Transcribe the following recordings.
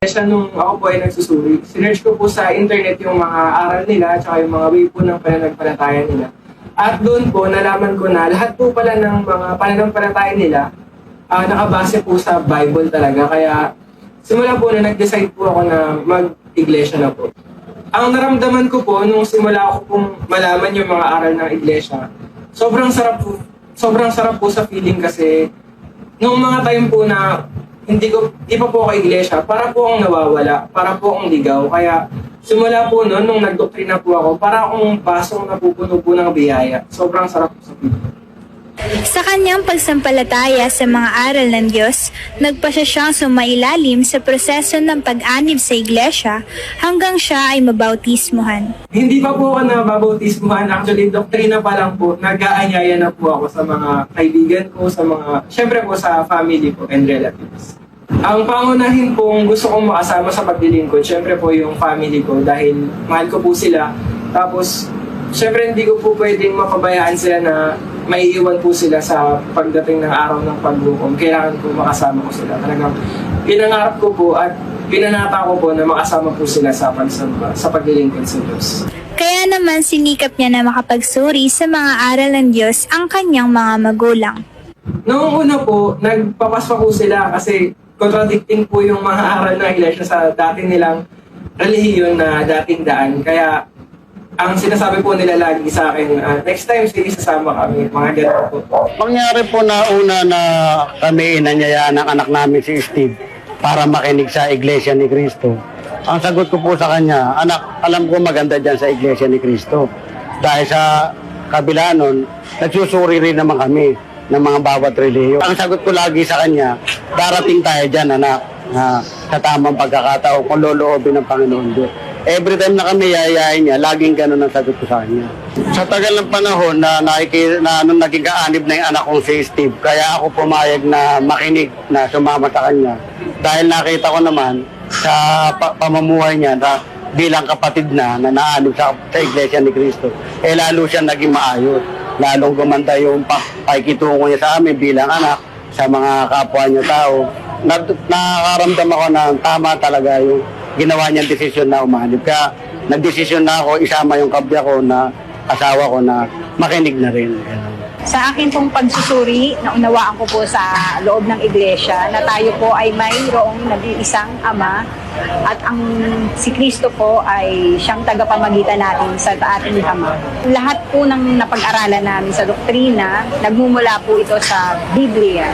Siya nung ako po ay nagsusuri, sinerch ko po sa internet yung mga aral nila at yung mga way po ng pananampalataya nila. At doon po, nalaman ko na lahat po pala ng mga pananampalataya nila ah, nakabase po sa Bible talaga. Kaya simula po na nag-decide po ako na mag-iglesia na po. Ang naramdaman ko po nung simula ako pong malaman yung mga aral ng iglesia, sobrang sarap po, sobrang sarap po sa feeling kasi nung mga time po na hindi ko di pa po ako iglesia, para po akong nawawala, para po akong ligaw. Kaya simula po noon nung nagdoktrina po ako, para akong basong napupuno po ng biyaya. Sobrang sarap po sa feeling. Kanyang pagsampalataya sa mga aral ng Diyos, nagpa siya siyang sumailalim sa proseso ng pag-anib sa iglesia hanggang siya ay mabautismuhan. Hindi pa po ako nababautismuhan. Actually, doktrina pa lang po. Nag-aanyaya na po ako sa mga kaibigan ko, sa mga, syempre po sa family ko and relatives. Ang pangunahin pong gusto kong makasama sa paglilingkod, syempre po yung family ko dahil mahal ko po sila. Tapos, syempre hindi ko po pwedeng mapabayaan sila na maiiwan po sila sa pagdating ng araw ng paghukom. Kailangan po makasama ko sila. Talagang pinangarap ko po at pinanata ko po na makasama po sila sa pagsamba, sa paglilingkod sa Diyos. Kaya naman sinikap niya na makapagsuri sa mga aral ng Diyos ang kanyang mga magulang. Noong una po, nagpapas pa po sila kasi contradicting po yung mga aral ng iglesia sa dati nilang relihiyon na dating daan. Kaya ang sinasabi po nila lagi sa akin, ah, next time sige sasama kami, mga ganun po. Mangyari po na una na kami inanyayaan ng anak namin si Steve para makinig sa Iglesia ni Cristo. Ang sagot ko po sa kanya, anak, alam ko maganda dyan sa Iglesia ni Cristo. Dahil sa kabila nun, nagsusuri rin naman kami ng mga bawat relihiyon. Ang sagot ko lagi sa kanya, darating tayo dyan anak, na sa tamang pagkakataon kung loloobin ng Panginoon Diyos. Every time na kami yayayain niya, laging ganun ang sagot ko sa kanya. Sa tagal ng panahon na, nakiki, na nung naging kaanib na yung anak kong si Steve, kaya ako pumayag na makinig na sumama sa kanya. Dahil nakita ko naman sa pa- pamumuhay niya na bilang kapatid na na naanib sa, sa Iglesia ni Cristo, eh lalo siya naging maayos. Lalong gumanda yung pa, pakikitungo niya sa amin bilang anak, sa mga kapwa niya tao. Na, nakakaramdam ako na tama talaga yung ginawa niyang desisyon na umanib. Kaya nagdesisyon na ako, isama yung kabya ko na asawa ko na makinig na rin. Sa akin pong pagsusuri, naunawaan ko po sa loob ng iglesia na tayo po ay mayroong nag-iisang ama at ang si Kristo po ay siyang tagapamagitan natin sa ating ama. Lahat po ng napag-aralan namin sa doktrina, nagmumula po ito sa Biblia.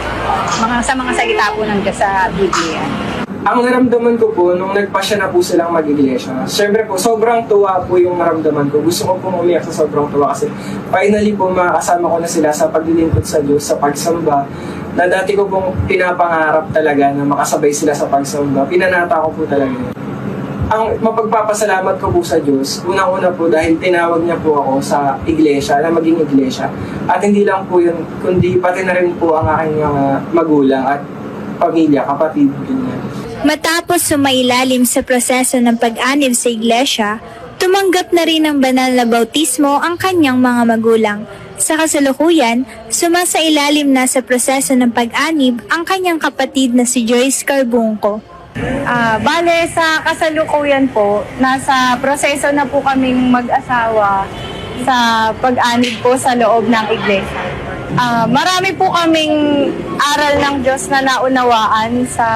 Mga, sa mga salita po ng sa Biblia. Ang naramdaman ko po, nung nagpasya na po silang mag-iglesia, syempre po, sobrang tuwa po yung naramdaman ko. Gusto ko pong umiyak sa sobrang tuwa kasi finally po makakasama ko na sila sa paglilingkod sa Diyos, sa pagsamba, na dati ko pong pinapangarap talaga na makasabay sila sa pagsamba. Pinanata ko po talaga. yun. Ang mapagpapasalamat ko po sa Diyos, unang-una po dahil tinawag niya po ako sa iglesia, na maging iglesia. At hindi lang po yun, kundi pati na rin po ang aking mga magulang at pamilya, kapatid, ganyan. Matapos sumailalim sa proseso ng pag-anib sa iglesia, tumanggap na rin ng banal na bautismo ang kanyang mga magulang. Sa kasalukuyan, sumasailalim na sa proseso ng pag-anib ang kanyang kapatid na si Joyce Carbunco. Ah, bale sa kasalukuyan po, nasa proseso na po kaming mag-asawa sa pag-anib po sa loob ng iglesia. Ah, marami po kaming aral ng Diyos na naunawaan sa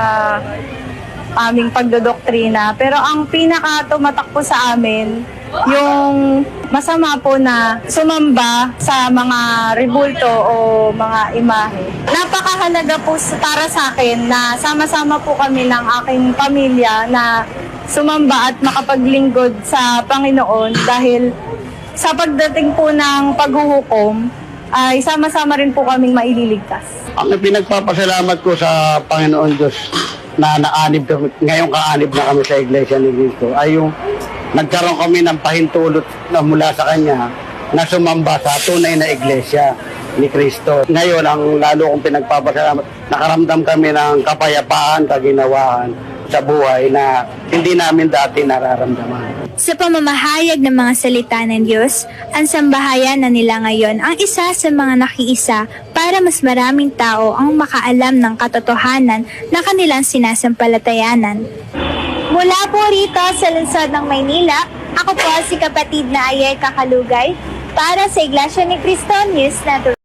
aming pagdodoktrina. Pero ang pinaka tumatak po sa amin, yung masama po na sumamba sa mga rebulto o mga imahe. Napakahalaga po para sa akin na sama-sama po kami ng aking pamilya na sumamba at makapaglingkod sa Panginoon dahil sa pagdating po ng paghuhukom ay sama-sama rin po kaming maililigtas. Ang pinagpapasalamat ko sa Panginoon Diyos na naanib kami, ngayong kaanib na kami sa Iglesia ni Cristo ay yung nagkaroon kami ng pahintulot na mula sa Kanya na sumamba sa tunay na Iglesia ni Cristo. Ngayon, ang lalo kong pinagpapasalamat, nakaramdam kami ng kapayapaan, kaginawahan sa buhay na hindi namin dati nararamdaman. Sa pamamahayag ng mga salita ng Diyos, ang sambahayan na nila ngayon ang isa sa mga nakiisa para mas maraming tao ang makaalam ng katotohanan na kanilang sinasampalatayanan. Mula po rito sa lungsod ng Maynila, ako po si kapatid na Ayer Kakalugay para sa Iglesia ni Cristo News Network.